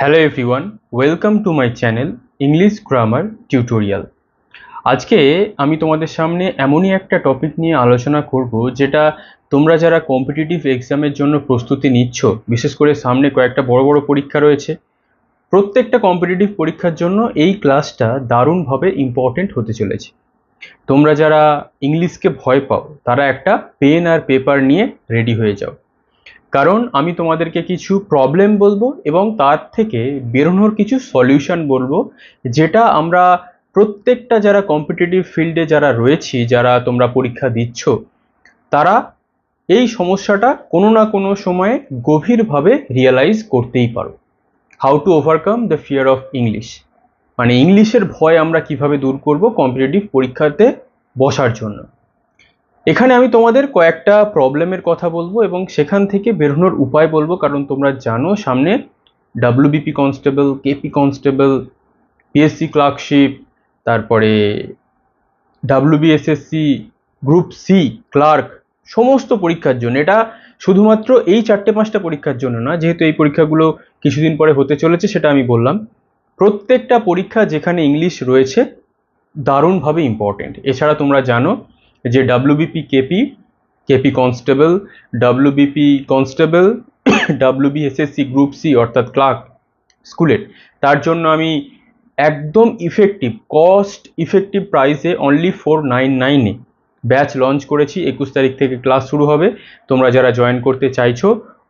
Hello everyone welcome to my channel English grammar tutorial আজকে আমি তোমাদের সামনে এমনই একটা টপিক নিয়ে আলোচনা করব, যেটা তোমরা যারা কম্পিটিটিভ এক্সামের জন্য প্রস্তুতি নিচ্ছ, বিশেষ করে সামনে কয়েকটা বড় বড় পরীক্ষা রয়েছে, প্রত্যেকটা কম্পিটিটিভ পরীক্ষার জন্য এই ক্লাসটা দারুণভাবে ইম্পর্টেন্ট হতে চলেছে। তোমরা যারা ইংলিশকে ভয় পাও, তারা একটা পেন আর পেপার নিয়ে রেডি হয়ে যাও। কারণ আমি তোমাদেরকে কিছু প্রবলেম বলব এবং তার থেকে বেরোনোর কিছু সলিউশন বলব, যেটা আমরা প্রত্যেকটা যারা কম্পিটিটিভ ফিল্ডে যারা রয়েছি, যারা তোমরা পরীক্ষা দিচ্ছ, তারা এই সমস্যাটা কোনো না কোনো সময়ে গভীরভাবে রিয়েলাইজ করতেই পারো। How to overcome the fear of English মানে ইংলিশের ভয় আমরা কীভাবে দূর করব কম্পিটিটিভ পরীক্ষাতে বসার জন্য? এখানে আমি তোমাদের কয়েকটা প্রবলেমের কথা বলব এবং সেখান থেকে বেরোনোর উপায় বলব, কারণ তোমরা জানো সামনে WBP constable KP constable PSC clerkship তারপরে ডাব্লিউবিএসএসসি গ্রুপ সি ক্লার্ক সমস্ত পরীক্ষার জন্য। এটা শুধুমাত্র এই চারটে পাঁচটা পরীক্ষার জন্য না, যেহেতু এই পরীক্ষাগুলো কিছুদিন পরে হতে চলেছে, সেটা আমি বললাম। প্রত্যেকটা পরীক্ষা যেখানে ইংলিশ রয়েছে, দারুণভাবে ইম্পর্টেন্ট এছাড়া তোমরা জানো যে WBP KP KP constable WBP constable WBSSC group C অর্থাৎ ক্লার্ক স্কুলের তার জন্য আমি একদম ইফেক্টিভ কস্ট ইফেক্টিভ প্রাইসে অনলি ফোর নাইন নাইনে ব্যাচ লঞ্চ করেছি, একুশ তারিখ থেকে ক্লাস শুরু হবে। তোমরা যারা জয়েন করতে চাইছো,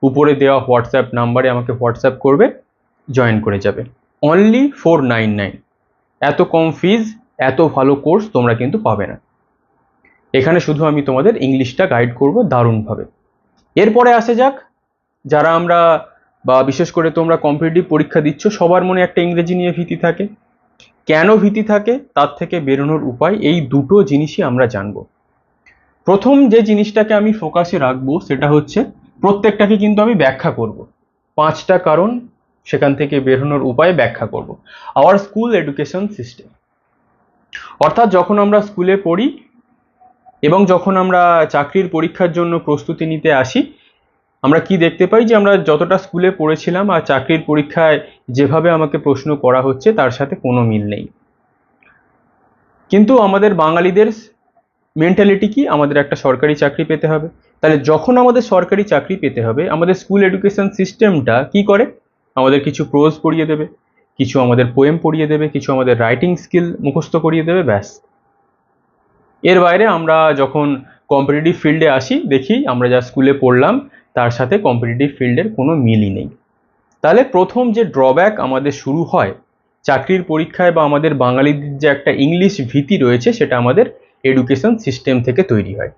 উপরে দেওয়া হোয়াটসঅ্যাপ নাম্বারে আমাকে হোয়াটসঅ্যাপ করবে জয়েন করে যাবে। অনলি ফোর নাইন নাইন এত কম ফিজ এত ভালো কোর্স তোমরা কিন্তু পাবে না। এখানে শুধু আমি তোমাদের ইংলিশটা গাইড করব দারুণভাবে। এরপরে আসে যাক, যারা আমরা বা বিশেষ করে তোমরা কম্পিটিটিভ পরীক্ষা দিচ্ছ, সবার মনে একটা ইংরেজি নিয়ে ভীতি থাকে। কেন ভীতি থাকে? তার থেকে বেরোনোর উপায় এই দুটো জিনিসই আমরা জানব। প্রথম যে জিনিসটাকে আমি ফোকাসে রাখব সেটা হচ্ছে, প্রত্যেকটাকে কিন্তু আমি ব্যাখ্যা করব। পাঁচটা কারণ, সেখান থেকে বেরোনোর উপায় ব্যাখ্যা করব। আওয়ার স্কুল এডুকেশন সিস্টেম অর্থাৎ যখন আমরা স্কুলে পড়ি এবং যখন আমরা চাকরির পরীক্ষার জন্য প্রস্তুতি নিতে আসি, আমরা কি দেখতে পাই যে আমরা যতটা স্কুলে পড়েছিলাম আর চাকরির পরীক্ষায় যেভাবে আমাকে প্রশ্ন করা হচ্ছে, তার সাথে কোনো মিল নেই। কিন্তু আমাদের বাঙালিদের মেন্টালিটি কি? আমাদের একটা সরকারি চাকরি পেতে হবে। তাহলে যখন আমাদের সরকারি চাকরি পেতে হবে, আমাদের স্কুল এডুকেশন সিস্টেমটা কি করে? আমাদের কিছু প্রোজ পড়িয়ে দেবে, কিছু আমাদের পোয়েম পড়িয়ে দেবে, কিছু আমাদের রাইটিং স্কিল মুখস্থ করিয়ে দেবে, ব্যাস। এর বাইরে আমরা যখন কম্পিটিটিভ ফিল্ডে আসি, দেখি আমরা যা স্কুলে পড়লাম, তার সাথে কম্পিটিটিভ ফিল্ডের কোনো মিলই নেই। তাহলে প্রথম যে ড্রব্যাক আমাদের শুরু হয়, চাকরির পরীক্ষায় বা আমাদের বাঙালিদের যে একটা ইংলিশ ভীতি রয়েছে, সেটা আমাদের এডুকেশন সিস্টেম থেকে তৈরি হয়।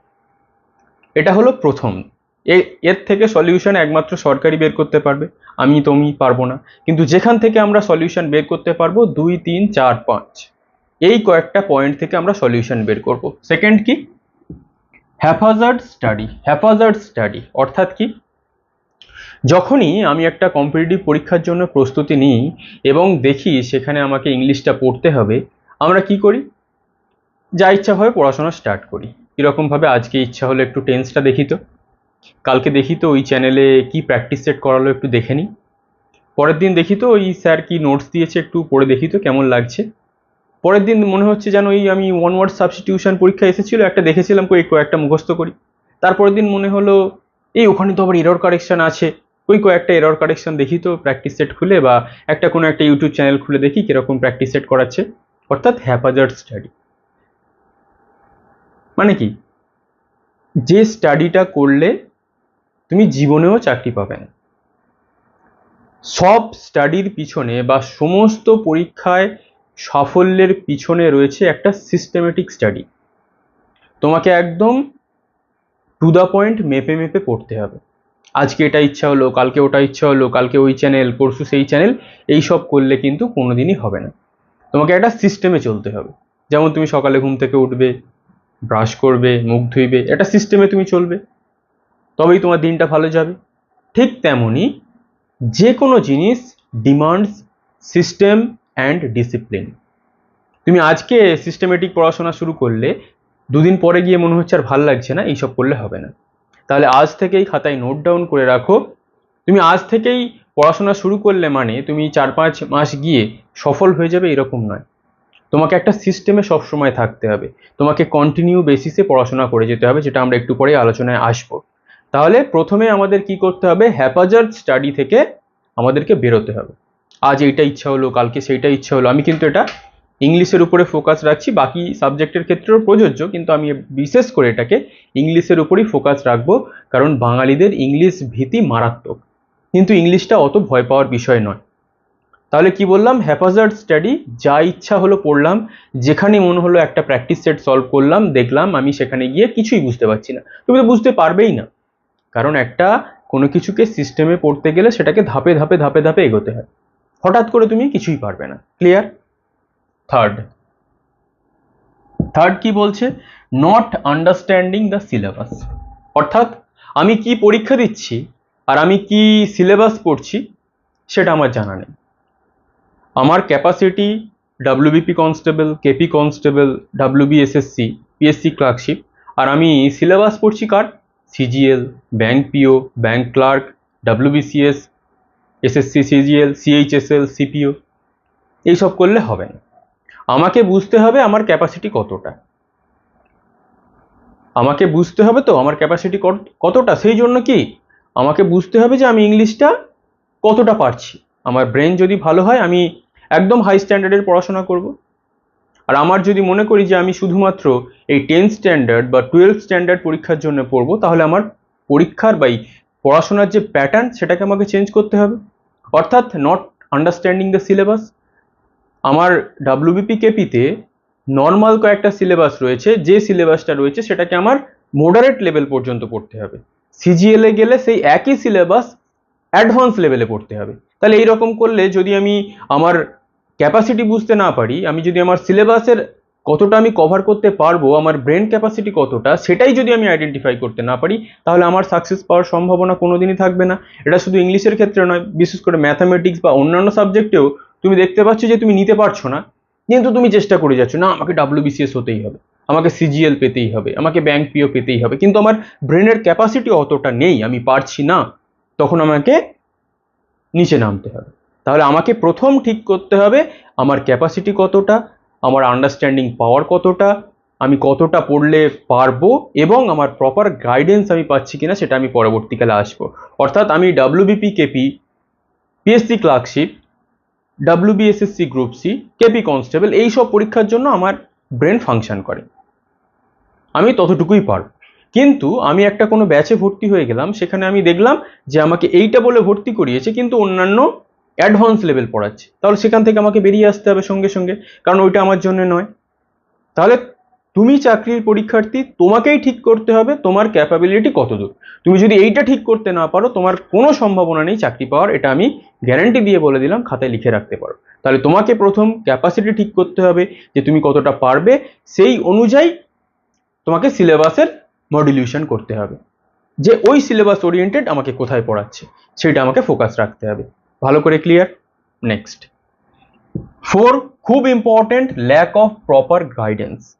এটা হলো প্রথম। এর থেকে সলিউশন একমাত্র সরকারি বের করতে পারবে। আমি তুমি পারব না। কিন্তু যেখান থেকে আমরা সলিউশন বের করতে পারব, দুই, তিন, চার, পাঁচ। এই কয়েকটা পয়েন্ট থেকে আমরা সলিউশন বের করব। সেকেন্ড কি? হ্যাফাজার্ড স্টাডি হ্যাফাজার্ড স্টাডি অর্থাৎ কি? যখনই আমি একটা কম্পিটিটিভ পরীক্ষার জন্য প্রস্তুতি নিই এবং দেখি সেখানে আমাকে ইংলিশটা পড়তে হবে, আমরা কি করি? যা ইচ্ছা হয় পড়াশোনা স্টার্ট করি। কীরকমভাবে আজকে ইচ্ছা হলো একটু টেন্সটা দেখি তো। কালকে দেখি তো ওই চ্যানেলে কি প্র্যাকটিস সেট করালো একটু দেখে নিই। পরের দিন দেখি তো ওই স্যার কি নোটস দিয়েছে একটু পড়ে দেখি তো কেমন লাগছে। পরের দিন মনে হচ্ছে যেন ওই আমি ওয়ান ওয়ার্ড সাবস্টিটিউশন পরীক্ষা এসেছিল, একটা দেখেছিলাম কই, কয়েকটা মুখস্থ করি। তারপরের দিন মনে হলো, এই ওখানে তো আবার এরর কারেকশন আছে। ওই কয়েকটা এরর কারেকশন দেখি তো প্র্যাকটিস সেট খুলে বা একটা কোনো একটা ইউটিউব চ্যানেল খুলে দেখি কীরকম প্র্যাকটিস সেট করাচ্ছে। অর্থাৎ হ্যাপাজার্ড স্টাডি মানে কি? যে স্টাডিটা করলে তুমি জীবনেও চাকরি পাবে না। সব স্টাডির পিছনে বা সমস্ত পরীক্ষায় সাফল্যের পিছনে রয়েছে একটা সিস্টেমেটিক স্টাডি তোমাকে একদম টু দ্য পয়েন্ট মেপে মেপে পড়তে হবে। আজকে এটা ইচ্ছা হলো, কালকে ওটা ইচ্ছা হলো, কালকে ওই চ্যানেল পরশু সেই চ্যানেল এই সব করলে কিন্তু কোনো দিনই হবে না। তোমাকে একটা সিস্টেমে চলতে হবে। যেমন তুমি সকালে ঘুম থেকে উঠবে ব্রাশ করবে, মুখ ধুইবে, একটা সিস্টেমে তুমি চলবে। তবেই তোমার দিনটা ভালো যাবে। ঠিক তেমনই যে কোনো জিনিস ডিমান্ডস সিস্টেম অ্যান্ড ডিসিপ্লিন তুমি আজকে সিস্টেমেটিক পড়াশোনা শুরু করলে, দুদিন পরে গিয়ে মনে হচ্ছে আর ভালো লাগছে না, এইসব করলে হবে না। তাহলে আজ থেকেই খাতায় নোট ডাউন করে রাখো। তুমি আজ থেকেই পড়াশোনা শুরু করলে মানে তুমি চার পাঁচ মাস গিয়ে সফল হয়ে যাবে এরকম নয়। তোমাকে একটা সিস্টেমে সবসময় থাকতে হবে। তোমাকে কন্টিনিউ বেসিসে পড়াশোনা করে যেতে হবে, যেটা আমরা একটু পরে আলোচনায় আসব। তাহলে প্রথমে আমাদের কি করতে হবে? হ্যাপাজার্ড স্টাডি থেকে আমাদেরকে বেরোতে হবে। আজ এইটা ইচ্ছা হলো, কালকে সেইটা ইচ্ছা হলো। আমি কিন্তু এটা ইংলিশের উপরে ফোকাস রাখছি, বাকি সাবজেক্টের ক্ষেত্রেও প্রযোজ্য, কিন্তু আমি বিশেষ করে এটাকে ইংলিশের উপরেই ফোকাস রাখব, কারণ বাঙালিদের ইংলিশ ভীতি মারাত্মক। কিন্তু ইংলিশটা অত ভয় পাওয়ার বিষয় নয়। তাহলে কি বললাম? হ্যাপাজার্ড স্টাডি যা ইচ্ছা হলো পড়লাম, যেখানে মনে হলো একটা প্র্যাকটিস সেট সলভ করলাম, দেখলাম, আমি সেখানে গিয়ে কিছুই বুঝতে পারছি না। তুমি তো বুঝতে পারবেই না। কারণ একটা কোনো কিছুকে সিস্টেমে পড়তে গেলে সেটাকে ধাপে ধাপে ধাপে ধাপে এগোতে হয়। হঠাৎ করে তুমি কিছুই পারবে না। ক্লিয়ার থার্ড থার্ড কি বলছে? নট আন্ডারস্ট্যান্ডিং দ্য সিলেবাস অর্থাৎ আমি কি পরীক্ষা দিচ্ছি আর আমি কি সিলেবাস পড়ছি সেটা আমার জানা নেই। আমার capacity WBP constable KP constable WBSSC PSC clerkship আর আমি সিলেবাস পড়ছি কার? CGL bank PO bank clerk WBCS SSC, CGL, CHSL, CPO, এইসব করলে হবে না। আমাকে বুঝতে হবে আমার ক্যাপাসিটি কতটা। আমাকে বুঝতে হবে তো আমার ক্যাপাসিটি কতটা। সেই জন্য কি আমাকে বুঝতে হবে যে আমি ইংলিশটা কতটা পারছি। আমার ব্রেন যদি ভালো হয় আমি একদম হাই স্ট্যান্ডার্ডের পড়াশোনা করব। আর আমার যদি মনে করি যে আমি শুধুমাত্র এই টেন স্ট্যান্ডার্ড বা টুয়েলভ স্ট্যান্ডার্ড পরীক্ষার জন্য পড়ব, তাহলে আমার পরীক্ষার বা পড়াশোনার যে প্যাটার্ন সেটাকে আমাকে চেঞ্জ করতে হবে। অর্থাৎ নট আন্ডারস্ট্যান্ডিং দ্য সিলেবাস আমার ডাব্লিউবিপি কেপিতে নর্মাল কয়েকটা সিলেবাস রয়েছে, যে সিলেবাসটা রয়েছে, সেটাকে আমার মোডারেট লেভেল পর্যন্ত পড়তে হবে। সিজিএলে গেলে সেই একই সিলেবাস অ্যাডভান্স লেভেলে পড়তে হবে। তাহলে এইরকম করলে যদি আমি আমার ক্যাপাসিটি বুঝতে না পারি, আমি যদি আমার সিলেবাসের কতটা আমি কভার করতে পারব, আমার ব্রেন ক্যাপাসিটি কতটা, সেটাই যদি আমি আইডেন্টিফাই করতে না পারি, তাহলে আমার সাকসেস পাওয়ার সম্ভাবনা কোনো দিনই থাকবে না। এটা শুধু ইংলিশের ক্ষেত্রে নয়, বিশেষ করে ম্যাথামেটিক্স বা অন্যান্য সাবজেক্টেও তুমি দেখতে পাচ্ছ যে তুমি নিতে পারছ না, কিন্তু তুমি চেষ্টা করে যাচ্ছ, না, আমাকে ডাব্লিউবিসিএস হতেই হবে, আমাকে সিজিএল পেতেই হবে, আমাকে ব্যাংক পিও পেতেই হবে, কিন্তু আমার ব্রেনের ক্যাপাসিটি অতটা নেই, আমি পারছি না, তখন আমাকে নিচে নামতে হবে। তাহলে আমাকে প্রথম ঠিক করতে হবে, আমার ক্যাপাসিটি কতটা আমার আন্ডারস্ট্যান্ডিং পাওয়ার কতটা, আমি কতটা পড়লে পারব এবং আমার প্রপার গাইডেন্স আমি পাচ্ছি কিনা সেটা আমি পরবর্তীকালে আসব। অর্থাৎ আমি WBP KP PSC clerkship WBSSC group C KP constable এই সব পরীক্ষার জন্য আমার ব্রেন ফাংশন করে। আমি ততটুকুই পারব। কিন্তু আমি একটা কোনো ব্যাচে ভর্তি হয়ে গেলাম, সেখানে আমি দেখলাম যে আমাকে এইটা বলে ভর্তি করিয়েছে, কিন্তু অন্যান্য অ্যাডভান্স লেভেল পড়াচ্ছে। তাহলে সেখান থেকে আমাকে বেরিয়ে আসতে হবে সঙ্গে সঙ্গে, কারণ ওইটা আমার জন্য নয়। তাহলে তুমি চাকরির পরীক্ষার্থী, তোমাকেই ঠিক করতে হবে তোমার ক্যাপাবিলিটি কতদূর। তুমি যদি এইটা ঠিক করতে না পারো, তোমার কোনো সম্ভাবনা নেই চাকরি পাওয়ার, এটা আমি গ্যারান্টি দিয়ে বলে দিলাম, খাতায় লিখে রাখতে পারো। তাহলে তোমাকে প্রথম ক্যাপাসিটি ঠিক করতে হবে যে তুমি কতটা পারবে, সেই অনুযায়ী তোমাকে সিলেবাসের মডিউলেশন করতে হবে। যে ওই সিলেবাস ওরিয়েন্টেড আমাকে কোথায় পড়াচ্ছে, সেটা আমাকে ফোকাস রাখতে হবে। ভালো করে ক্লিয়ার নেক্সট ফোর খুব important lack of proper guidance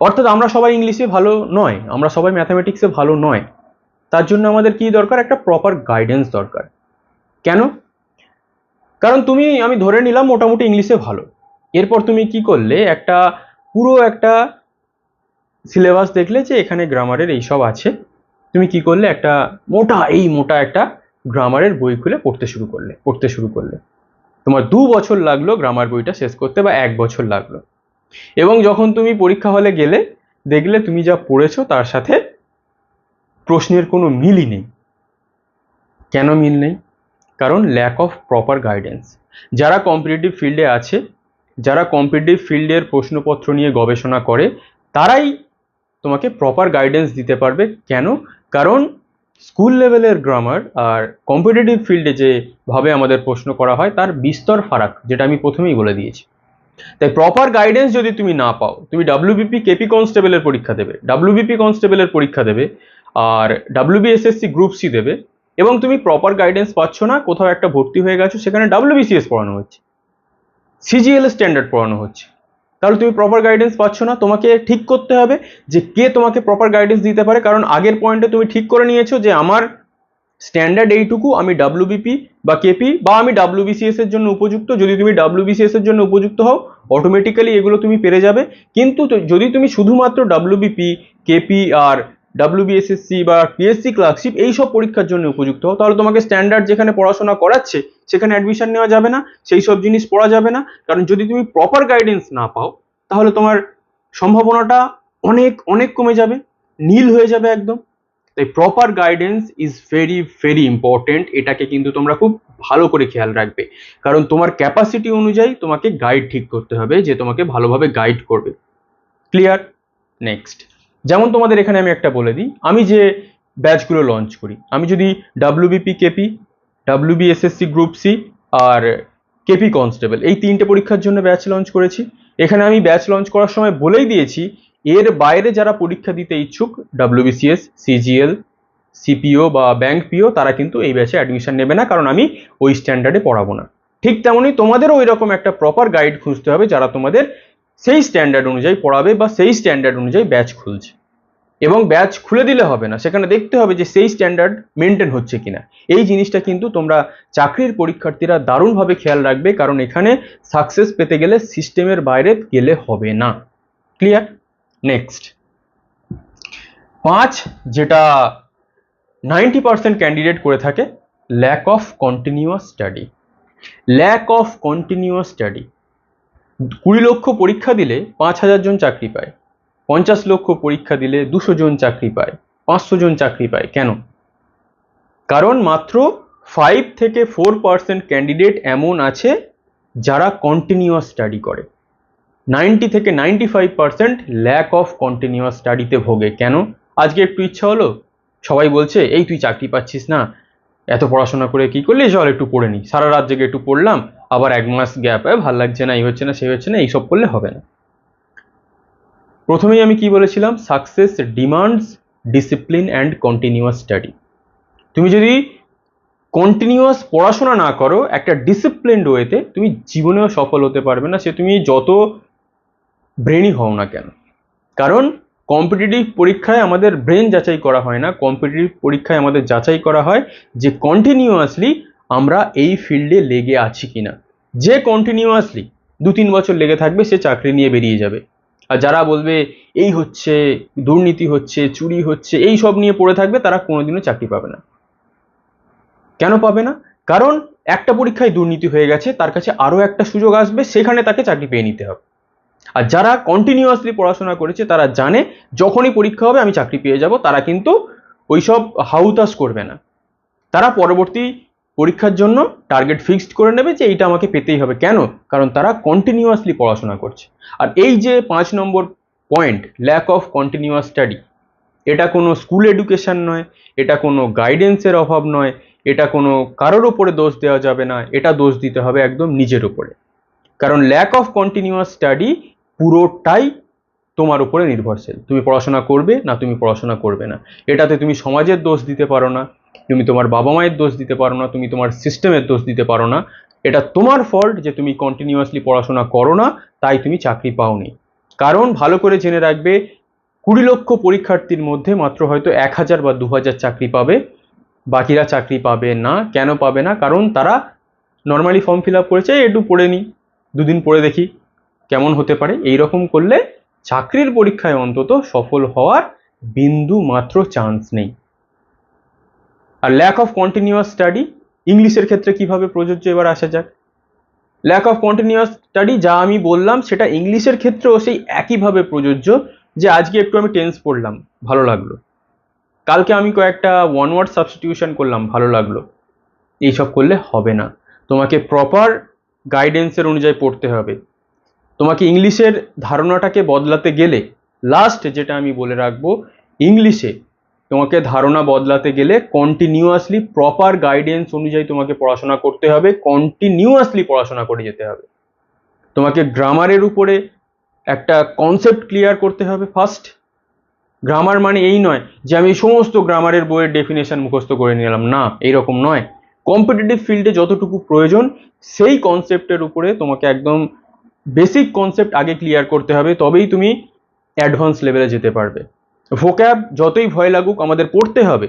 অর্থাৎ আমরা সবাই ইংলিশে ভালো নয়, আমরা সবাই ম্যাথামেটিক্সে ভালো নয়, তার জন্য আমাদের কি দরকার? একটা প্রপার গাইডেন্স দরকার। কেন? কারণ তুমি, আমি ধরে নিলাম মোটামুটি ইংলিশে ভালো। এরপর তুমি কি করলে? একটা, পুরো একটা সিলেবাস দেখলে যে এখানে গ্রামারের এইসব আছে। তুমি কি করলে? একটা মোটা, এই মোটা একটা গ্রামারের বই খুলে পড়তে শুরু করলে, পড়তে শুরু করলে। তোমার দু বছর লাগল গ্রামার বইটা শেষ করতে বা এক বছর লাগল। এবং যখন তুমি পরীক্ষা হলে গেলে, দেখলে তুমি যা পড়েছো তার সাথে প্রশ্নের কোনো মিলই নেই। কেন মিল নেই? কারণ ল্যাক অফ প্রপার গাইডেন্স যারা কম্পিটিটিভ ফিল্ডে আছে, যারা কম্পিটিটিভ ফিল্ডের প্রশ্নপত্র নিয়ে গবেষণা করে, তারাই তোমাকে প্রপার গাইডেন্স দিতে পারবে। কেন? কারণ স্কুল লেভেলের গ্রামার আর কম্পিটিটিভ ফিল্ডে যেভাবে আমাদের প্রশ্ন করা হয়, তার বিস্তর ফারাক, যেটা আমি প্রথমেই বলে দিয়েছি। তাই প্রপার গাইডেন্স যদি তুমি না পাও, তুমি ডাব্লিউবিপি কেপি কনস্টেবলের পরীক্ষা দেবে ডাব্লিউবিপি কনস্টেবলের পরীক্ষা দেবে, আর ডাব্লিউবিএসএসসি গ্রুপ সি দেবে, এবং তুমি প্রপার গাইডেন্স পাচ্ছ না, কোথাও একটা ভর্তি হয়ে গেছো, সেখানে ডাব্লিউবিসিএস পড়ানো হচ্ছে। সিজিএল স্ট্যান্ডার্ড পড়ানো হচ্ছে। তাহলে তুমি প্রপার গাইডেন্স পাচ্ছ না, তোমাকে ঠিক করতে হবে যে কে তোমাকে প্রপার গাইডেন্স দিতে পারে। কারণ আগের পয়েন্টে তুমি ঠিক করে নিয়েছো যে আমার স্ট্যান্ডার্ড এইটুকু আমি ডাব্লিউবিপি বা কেপি বা আমি ডাব্লিউবিসিএস এর জন্য উপযুক্ত। যদি তুমি ডাব্লিউবিসিএস এর জন্য উপযুক্ত হও অটোমেটিক্যালি এগুলো তুমি পেরে যাবে। কিন্তু যদি তুমি শুধুমাত্র ডাব্লিউবিপি কেপি আর ডাব্লিউবিএসএসসি বা পিএসসি ক্লার্কশিপ এই সব পরীক্ষার জন্য উপযুক্ত। তাহলে তোমাকে স্ট্যান্ডার্ড যেখানে পড়াশোনা করাচ্ছে, সেখানে অ্যাডমিশন নেওয়া যাবে না, সেই সব জিনিস পড়া যাবে না। কারণ যদি তুমি প্রপার গাইডেন্স না পাও, তাহলে তোমার সম্ভাবনাটা অনেক অনেক কমে যাবে, নীল হয়ে যাবে একদম। তাই proper guidance is very very important এটাকে কিন্তু তোমরা খুব ভালো করে খেয়াল রাখবে। কারণ তোমার ক্যাপাসিটি অনুযায়ী তোমাকে গাইড ঠিক করতে হবে, যে তোমাকে ভালোভাবে গাইড করবে। ক্লিয়ার নেক্সট যেমন তোমাদের এখানে আমি একটা বলে দিই, আমি যে ব্যাচগুলো লঞ্চ করি, আমি যদি WBP KP WBSSC group C আর কেপি কনস্টেবল এই তিনটে পরীক্ষার জন্য ব্যাচ লঞ্চ করেছি। এখানে আমি ব্যাচ লঞ্চ করার সময় বলেই দিয়েছি, এর বাইরে যারা পরীক্ষা দিতে ইচ্ছুক ডাব্লিউবিসিএস সিজিএল সিপিও বা ব্যাংক পিও তারা কিন্তু এই ব্যাচে অ্যাডমিশন নেবে না, কারণ আমি ওই স্ট্যান্ডার্ডে পড়াবো না। ঠিক তেমনই তোমাদেরও ওই রকম একটা প্রপার গাইড খুঁজতে হবে, যারা তোমাদের সেই স্ট্যান্ডার্ড অনুযায়ী পড়াবে বা সেই স্ট্যান্ডার্ড অনুযায়ী ব্যাচ খুলছে। এবং ব্যাচ খুলে দিলে হবে না, সেখানে দেখতে হবে যে সেই স্ট্যান্ডার্ড মেনটেন হচ্ছে কিনা। এই জিনিসটা কিন্তু তোমরা চাকরির পরীক্ষার্থীরা দারুণভাবে খেয়াল রাখবে, কারণ এখানে সাকসেস পেতে গেলে সিস্টেমের বাইরে গেলে হবে না। ক্লিয়ার নেক্সট পাঁচ, যেটা নাইনটি পার্সেন্ট ক্যান্ডিডেট করে থাকে lack of continuous study lack of continuous study কুড়ি লক্ষ পরীক্ষা দিলে পাঁচ হাজার জন চাকরি পায়। পঞ্চাশ লক্ষ পরীক্ষা দিলে দুশো জন চাকরি পায়, পাঁচশো জন চাকরি পায়। কেন? কারণ মাত্র ফাইভ থেকে ফোর পার্সেন্ট ক্যান্ডিডেট এমন আছে যারা কন্টিনিউয়াস স্টাডি করে। নাইনটি থেকে ninety five percent lack of continuous স্টাডিতে ভোগে। কেন? আজকে একটু ইচ্ছা হলো? সবাই বলছে, এই তুই চাকরি পাচ্ছিস না। এত পড়াশোনা করে কি করলি? চল একটু পড়ে নি। সারা রাত জেগে একটু পড়লাম। আবার এক মাস গ্যাপ ভালো লাগছে না, এই হচ্ছে না, সেই হচ্ছে না, এইসব করলে হবে না। প্রথমেই আমি কি বলেছিলাম? Success demands discipline and continuous study তুমি যদি কন্টিনিউয়াস পড়াশোনা না করো, একটা ডিসিপ্লিনড ওয়েতে তুমি জীবনেও সফল হতে পারবে না, সে তুমি যত ব্রেনই হও না কেন। কারণ কম্পিটিটিভ পরীক্ষায় আমাদের ব্রেন যাচাই করা হয় না কম্পিটিটিভ পরীক্ষায় আমাদের যাচাই করা হয় যে কন্টিনিউয়াসলি আমরা এই ফিল্ডে লেগে আছি কিনা? যে কন্টিনিউয়াসলি দু তিন বছর লেগে থাকবে, সে চাকরি নিয়ে বেরিয়ে যাবে। আর যারা বলবে, এই হচ্ছে, দুর্নীতি হচ্ছে, চুরি হচ্ছে, এই সব নিয়ে পড়ে থাকবে, তারা কোনোদিনও চাকরি পাবে না। কেন পাবে না? কারণ একটা পরীক্ষায় দুর্নীতি হয়ে গেছে, তার কাছে আরও একটা সুযোগ আসবে, সেখানে তাকে চাকরি পেয়ে নিতে হবে। আর যারা কন্টিনিউয়াসলি পড়াশোনা করেছে, তারা জানে যখনই পরীক্ষা হবে, আমি চাকরি পেয়ে যাব, তারা কিন্তু ওইসব হাউতাস করবে না। তারা পরবর্তী পরীক্ষার জন্য টার্গেট ফিক্সড করে নেবে যে এইটা আমাকে পেতেই হবে। কেন? কারণ তারা কন্টিনিউয়াসলি পড়াশোনা করছে। আর এই যে পাঁচ নম্বর point lack of continuous study এটা কোনো স্কুল এডুকেশন নয়, এটা কোনো গাইডেন্সের অভাব নয়, এটা কোনো কারোর ওপরে দোষ দেওয়া যাবে না, এটা দোষ দিতে হবে একদম নিজের ওপরে কারণ ল্যাক অফ কন্টিনিউয়াস স্টাডি পুরোটাই তোমার উপরে নির্ভরশীল। তুমি পড়াশোনা করবে না, তুমি পড়াশোনা করবে না। এটাতে তুমি সমাজের দোষ দিতে পারো না। তুমি তোমার বাবা মায়ের দোষ দিতে পারো না, তুমি তোমার সিস্টেমের দোষ দিতে পারো না। এটা তোমার ফল্ট যে তুমি কন্টিনিউয়াসলি পড়াশোনা করো না, তাই তুমি চাকরি পাওনি। কারণ ভালো করে জেনে রাখবে, কুড়ি লক্ষ পরীক্ষার্থীর মধ্যে মাত্র হয়তো এক হাজার বা দু হাজার চাকরি পাবে। বাকিরা চাকরি পাবে না, কেন পাবে না? কারণ তারা নর্মালি ফর্ম ফিল আপ করেছে একটু পড়ে নিই দুদিন পড়ে দেখি, কেমন হতে পারে? এই রকম করলে চাকরির পরীক্ষায় অন্তত সফল হওয়ার বিন্দু মাত্র চান্স নেই। আর ল্যাক অফ কন্টিনিউয়াস স্টাডি ইংলিশের ক্ষেত্রে কীভাবে প্রযোজ্য এবার আসা যাক? ল্যাক অফ কন্টিনিউয়াস স্টাডি যা আমি বললাম, সেটা ইংলিশের ক্ষেত্রেও সেই একইভাবে প্রযোজ্য, যে আজকে একটু আমি টেন্স পড়লাম, ভালো লাগল। কালকে আমি কয়েকটা ওয়ান ওয়ার্ড সাবস্টিটিউশন করলাম, ভালো লাগল। এইসব করলে হবে না। তোমাকে প্রপার গাইডেন্সের অনুযায়ী পড়তে হবে। তোমাকে ইংলিশের ধারণাটাকে বদলাতে গেলে লাস্ট যেটা আমি বলে রাখব, ইংলিশে তোমাকে ধারণা বদলাতে গেলে কন্টিনিউয়াসলি প্রপার গাইডেন্স অনুযায়ী তোমাকে পড়াশোনা করতে হবে কন্টিনিউয়াসলি পড়াশোনা করে যেতে হবে। তোমাকে গ্রামারের উপরে একটা কনসেপ্ট ক্লিয়ার করতে হবে ফার্স্ট গ্রামার মানে এই নয় যে আমি সমস্ত গ্রামারের বইয়ের ডেফিনেশন মুখস্থ করে নিলাম। না, এইরকম নয়। কম্পিটিটিভ ফিল্ডে যতটুকু প্রয়োজন, সেই কনসেপ্টের উপরে তোমাকে একদম বেসিক কনসেপ্ট আগে ক্লিয়ার করতে হবে, তবেই তুমি অ্যাডভান্স লেভেলে যেতে পারবে। ভোক্যাব যতই ভয় লাগুক আমাদের পড়তে হবে।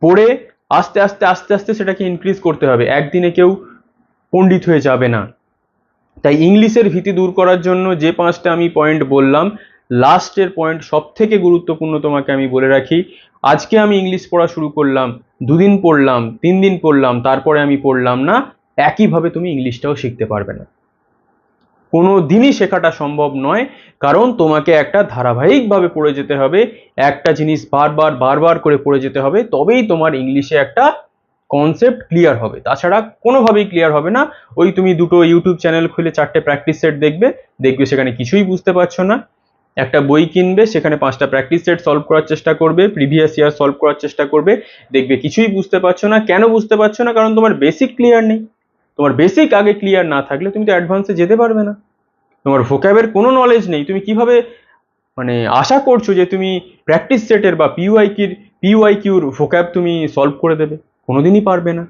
পড়ে আস্তে আস্তে আস্তে আস্তে সেটাকে ইনক্রিজ করতে হবে। একদিনে কেউ পণ্ডিত হয়ে যাবে না। তাই ইংলিশের ভীতি দূর করার জন্য যে পাঁচটা আমি পয়েন্ট বললাম লাস্টের পয়েন্ট সব থেকে গুরুত্বপূর্ণ তোমাকে আমি বলে রাখি। আজকে আমি ইংলিশ পড়া শুরু করলাম, দুদিন পড়লাম, তিন দিন পড়লাম, তারপরে আমি পড়লাম না, একইভাবে তুমি ইংলিশটাও শিখতে পারবে না। কোনো দিনই শেখাটা সম্ভব নয়। কারণ তোমাকে একটা ধারাবাহিকভাবে পড়ে যেতে হবে, একটা জিনিস বারবার বারবার করে পড়ে যেতে হবে, তবেই তোমার ইংলিশে একটা কনসেপ্ট ক্লিয়ার হবে। তাছাড়া কোনোভাবেই ক্লিয়ার হবে না। ওই তুমি দুটো ইউটিউব চ্যানেল খুলে চারটে প্র্যাকটিস সেট দেখবে দেখবে সেখানে কিছুই বুঝতে পারছ না। একটা বই কিনবে, সেখানে পাঁচটা প্র্যাকটিস সেট সলভ করার চেষ্টা করবে প্রিভিয়াস ইয়ার সলভ করার চেষ্টা করবে, দেখবে কিছুই বুঝতে পারছ না। কেন বুঝতে পারছ না? কারণ তোমার বেসিক ক্লিয়ার নেই। তোমার বেসিক আগে ক্লিয়ার না থাকলে তুমি তো অ্যাডভান্সে যেতে পারবে না। তোমার ভোক্যাবের কোনো নলেজ নেই। তুমি কীভাবে মানে আশা করছ যে তুমি প্র্যাকটিস সেটের বা পিউআই কির কিউর ভোক্যাব তুমি সলভ করে দেবে? কোনোদিনই পারবে না।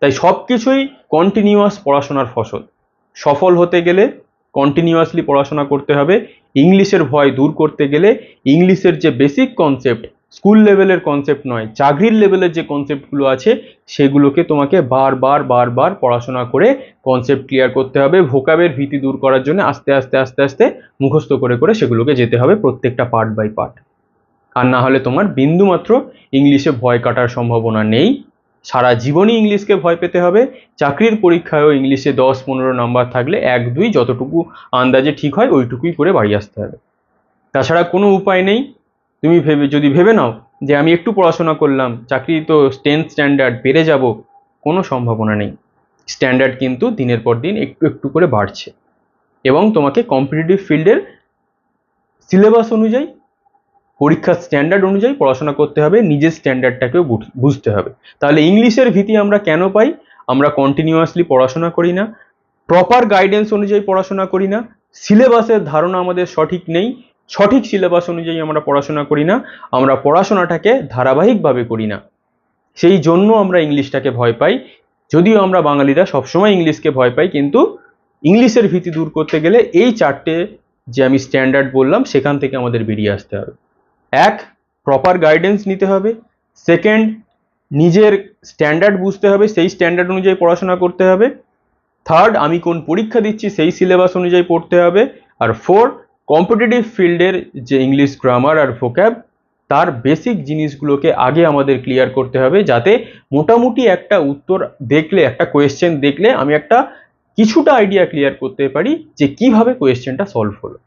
তাই সব কিছুই কন্টিনিউয়াস পড়াশোনার ফসল। সফল হতে গেলে কন্টিনিউয়াসলি পড়াশোনা করতে হবে। ইংলিশের ভয় দূর করতে গেলে ইংলিশের যে বেসিক কনসেপ্ট স্কুল লেভেলের কনসেপ্ট নয়, চাকরির লেভেলের যে কনসেপ্টগুলো আছে, সেগুলোকে তোমাকে বারবার বারবার পড়াশোনা করে কনসেপ্ট ক্লিয়ার করতে হবে ভোকাবের ভীতি দূর করার জন্য আস্তে আস্তে আস্তে আস্তে মুখস্থ করে করে সেগুলোকে যেতে হবে প্রত্যেকটা পার্ট বাই পার্ট আর না হলে তোমার বিন্দুমাত্র ইংলিশে ভয় কাটার সম্ভাবনা নেই। সারা জীবনই ইংলিশকে ভয় পেতে হবে। চাকরির পরীক্ষায়ও ইংলিশে দশ, পনেরো নাম্বার থাকলে এক, দুই যতটুকু আন্দাজে ঠিক হয়, ওইটুকুই করে বাড়ি আসতে হবে। তাছাড়া কোনো উপায় নেই। তুমি ভেবে, যদি ভেবে নাও যে আমি একটু পড়াশোনা করলাম চাকরি তো টেন্থ স্ট্যান্ডার্ড বেড়ে যাব, কোনো সম্ভাবনা নেই। স্ট্যান্ডার্ড কিন্তু দিনের পর দিন একটু একটু করে বাড়ছে। এবং তোমাকে কম্পিটিটিভ ফিল্ডের সিলেবাস অনুযায়ী, পরীক্ষার স্ট্যান্ডার্ড অনুযায়ী পড়াশোনা করতে হবে, নিজের স্ট্যান্ডার্ডটাকেও বুঝতে হবে। তাহলে ইংলিশের ভীতি আমরা কেন পাই? আমরা কন্টিনিউয়াসলি পড়াশোনা করি না প্রপার গাইডেন্স অনুযায়ী পড়াশোনা করি না সিলেবাসের ধারণা আমাদের সঠিক নেই সঠিক সিলেবাস অনুযায়ী আমরা পড়াশোনা করি না, আমরা পড়াশোনাটাকে ধারাবাহিকভাবে করি না। সেই জন্য আমরা ইংলিশটাকে ভয় পাই। যদিও আমরা বাঙালিরা সবসময় ইংলিশকে ভয় পাই, কিন্তু ইংলিশের ভীতি দূর করতে গেলে এই চারটে যে আমি স্ট্যান্ডার্ড বললাম, সেখান থেকে আমাদের বেরিয়ে আসতে হবে। এক প্রপার গাইডেন্স নিতে হবে। সেকেন্ড নিজের স্ট্যান্ডার্ড বুঝতে হবে, সেই স্ট্যান্ডার্ড অনুযায়ী পড়াশোনা করতে হবে। থার্ড আমি কোন পরীক্ষা দিচ্ছি, সেই সিলেবাস অনুযায়ী পড়তে হবে। আর ফোর কম্পিটিটিভ ফিল্ডের যে ইংলিশ গ্রামার আর ভোক্যাব তার বেসিক জিনিসগুলোকে আগে আমাদের ক্লিয়ার করতে হবে যাতে মোটামুটি একটা উত্তর দেখলে, একটা কোয়েশ্চেন দেখলে আমি একটা কিছুটা আইডিয়া ক্লিয়ার করতে পারি যে কীভাবে কোয়েশ্চেনটা সলভ হলো।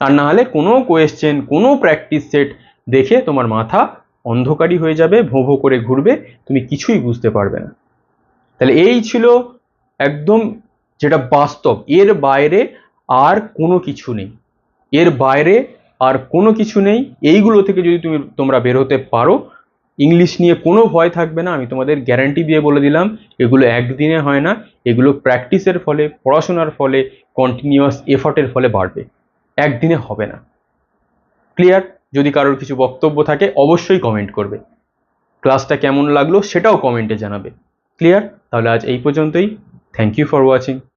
আর না হলে কোনো কোয়েশ্চেন কোনো প্র্যাকটিস সেট দেখে তোমার মাথা অন্ধকারী হয়ে যাবে ভোঁ ভোঁ করে ঘুরবে, তুমি কিছুই বুঝতে পারবে না। তাহলে এই ছিল একদম যেটা বাস্তব, এর বাইরে আর কোনো কিছু নেই। এর বাইরে আর কোনো কিছু নেই। এইগুলো থেকে যদি তুমি তোমরা বের হতে পারো, ইংলিশ নিয়ে কোনো ভয় থাকবে না। আমি তোমাদের গ্যারান্টি দিয়ে বলে দিলাম, এগুলো একদিনে হয় না। এগুলো প্র্যাকটিসের ফলে, পড়াশোনার ফলে কন্টিনিউয়াস এফর্টের ফলে বাড়বে। একদিনে হবে না। ক্লিয়ার যদি কারোর কিছু বক্তব্য থাকে, অবশ্যই কমেন্ট করবে। ক্লাসটা কেমন লাগল সেটাও কমেন্টে জানাবে। ক্লিয়ার তাহলে আজ এই পর্যন্তই। Thank you for watching